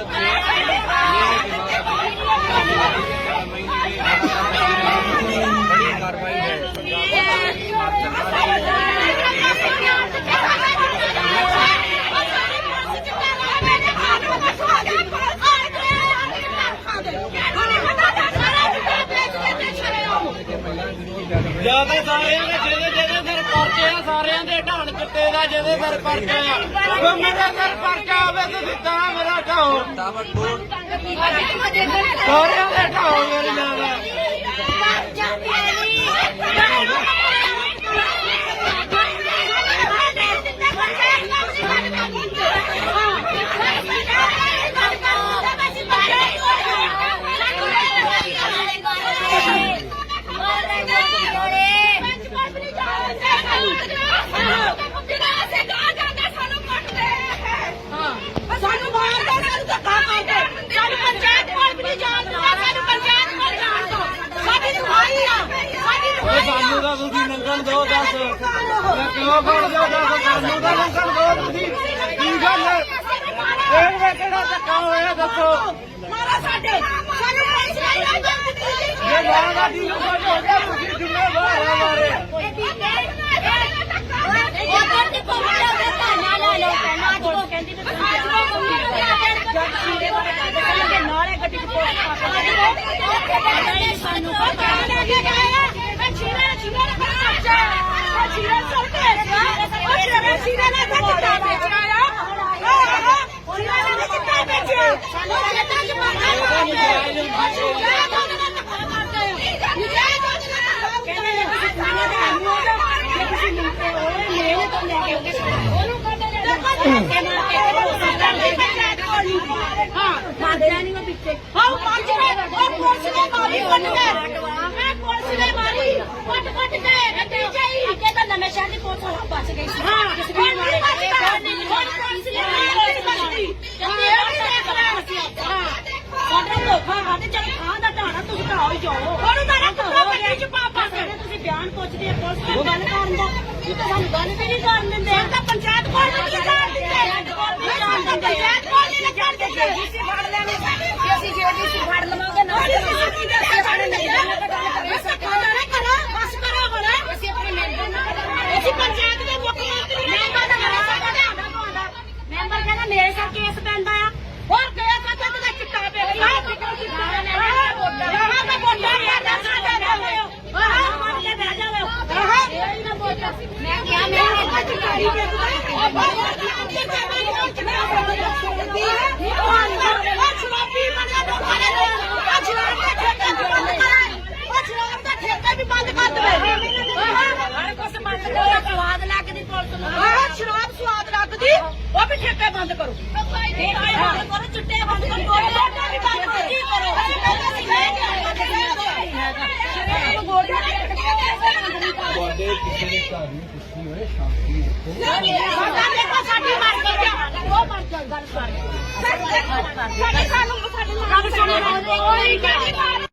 संसद से ये है कि बड़ी कार्रवाई है पंजाब सरकार की ਜਿਆਦਾ ਸਾਰਿਆਂ ਦੇ ਜਿਹਦੇ ਜਿਹਦੇ ਸਿਰ ਪਰਚੇ ਆ ਸਾਰਿਆਂ ਦੇ ਢਾਣ ਚਿੱਟੇ ਦਾ ਜਿਹਦੇ ਪਰ ਪਰਚੇ ਆ। ਉਹ ਮੇਰੇ ਘਰ ਪਰਚਾ ਆਵੇ ਤੁਸੀਂ ਤਾਂ ਮੇਰਾ ਢਾਓ। ਸਾਰਿਆਂ ਦੇ ਢਾਓ ਮੇਰੀ ਨਾਲ ਕਿਉਂ ਫੜਦੇ ਹੋ ਸਾਨੂੰ ਤਾਂ ਲੰਘਣ ਦਿਓ ਤੁਸੀਂ ਕੀ ਗੱਲ ਹੈ ਇਹ ਵੇ ਕਿਹੜਾ ਧੱਕਾ ਹੋਇਆ ਦੱਸੋ ਮਾਰਾ ਸਾਡੇ ਸਾਨੂੰ ਪੁਲਿਸ ਨਹੀਂ ਆ ਜਾਂਦੀ ਜੇ ਦਾ ਦੀ ਹੋ ਗਿਆ ਤੁਸੀਂ ਜ਼ਿੰਮੇਵਾਰ ਆ ਮਾਰੇ ਉਧਰ ਦੀ ਪਹੁੰਚਾ ਤੇ ਧਾਨਾ ਲਾ ਕਹਿੰਦੀ ਨਾਲੇ ਗੱਡੀ ਸਾਨੂੰ ਪਤਾ ਪੁਲਿਸ ਨੇ ਮਾਰੀ ਕੱਟ ਕੱਟ ਕੇ। ਗੱਡੀ ਚਾਈ ਅੱਗੇ ਤਾਂ ਨਵੇਂ ਸ਼ਹਿਰ ਦੀ ਪੁਲਿਸ ਬਚ ਗਈ ਸੀ ਹਾਂ ਕਿਸ ਵੀ ਮਾਰੇ ਇਹ ਕੋਈ ਨਹੀਂ ਹੁਣ ਪੁਲਿਸ ਨੇ ਮਾਰੀ ਬਚਦੀ ਕਹਿੰਦੇ ਇਹ ਵੀ ਦੇਖ ਲੈ ਹਾਂ ਧੋਖਾ ਖਾਦੇ ਚੱਲ ਖਾਂ ਦਾ ਢਾਣਾ ਤੁਸੀਂ ਘਾਓ ਹੀ ਜਾਓ। ਹੁਣ ਤਾਂ ਕੁੱਤਾ ਗੱਡੀ ਚ ਪਾ ਪਾ ਕੇ। ਤੁਸੀਂ ਬਿਆਨ ਪੁੱਛਦੇ ਆ ਪੁਲਿਸ ਕੋਲ ਗੱਲ ਕਰਨ ਦਾ। ਇਹ ਤਾਂ ਸਾਨੂੰ ਗੱਲ ਵੀ ਨਹੀਂ ਕਰਨ ਦਿੰਦੇ। ਤਾਂ ਪੰਚਾਇਤ ਕੋਲ ਨਹੀਂ ਜਾਣ ਦਿੰਦੇ। ਪੰਚਾਇਤ ਕੋਲ ਨਹੀਂ ਜਾਣ ਦਿੰਦੇ ਡੀਸੀ ਫੜ ਲੈਣੇ ਜੇ ਅਸੀਂ ਜੇ ਡੀਸੀ ਫੜ ਲਵਾਂਗੇ ਨਾ ਅਸੀਂ ਡੀਸੀ ਫੜ ਲੈਣੇ ਬਸ ਕਰੋ ਬਸ ਕਰੋ ਹੁਣ ਅਸੀਂ ਆਪਣੇ ਮੈਂਬਰ ਨਾਲ ਅਸੀਂ ਪੰਚਾਇਤ ਦੇ ਮੁੱਖ ਮੰਤਰੀ ਮੈਂਬਰ ਦਾ ਮੇਰਾ ਸਾਡਾ ਧਿਆਨ ਤੁਹਾਡਾ ਮੈਂਬਰ ਕਹਿੰਦਾ ਮੇਰੇ ਸਿਰ ਕੇਸ ਪੈਂਦਾ ਆ ਹੋਰ ਗਿਆ ਤਾਂ ਤੇ ਚਿੱਟਾ ਪੈ ਗਿਆ ਆਹ ਫਿਕਰ ਚਿੱਟਾ ਨੇ ਆਹ ਤਾਂ ਵੋਟਾਂ ਲੈਣਾ ਸਾਡੇ ਨਾਲ ਆਹ ਮੰਨ ਕੇ ਬਹਿ ਜਾਵੇ ਆਹ ਇਹ ਨਾ ਬੋਲ ਮੈਂ ਕਿਹਾ ਮੈਂ ਇੱਥੇ ਚਿੱਟਾ ਹੀ ਉਹ ਬਾਬਾ ਜੀ ਉੱਤੇ ਮੈਂ ਨਹੀਂ ਚਿੱਟਾ ਉਹ ਸ਼ਰਾਬੀ ਬਣਿਆ ਲੋਕਾਂ ਨੇ ਉਹ ਸ਼ਰਾਬ ਦਾ ਠੇਕਾ ਵੀ ਬੰਦ ਕਰਾਏ ਉਹ ਸ਼ਰਾਬ ਦਾ ਠੇਕਾ ਵੀ ਬੰਦ ਕਰ ਦੇਵੇ ਹਰ ਕੁਛ ਬੰਦ ਕਰੋ ਸਵਾਦ ਲੱਗਦੀ ਪੁਲਿਸ ਨੂੰ ਆਹ ਸ਼ਰਾਬ ਸਵਾਦ ਲੱਗਦੀ ਉਹ ਵੀ ਠੇਕੇ ਬੰਦ ਕਰੋ ਠੇਕੇ ਬੰਦ ਕਰੋ ਚਿੱਟੇ ਬੰਦ ਕਰੋ ਗੋਡਾ ਵੀ ਬੰਦ ਕਰੋ ਕੀ ਕਰੋ ਗੋਡਾ ਤੁਹਾਡੇ ਕਿਸੇ ਦੇ ਘਰ ਨੂੰ ਕੁਛ ਹੋਏ ਸ਼ਾਂਤੀ ਰੱਖੋ। ਸਾਡੀ ਮਰ ਗਈ ਉਹ ਮਰ ਜਾ ਗੱਲ ਕਰ। ਸਾਡੇ ਸਾਨੂੰ ਸਾਡੇ ਨਾਲ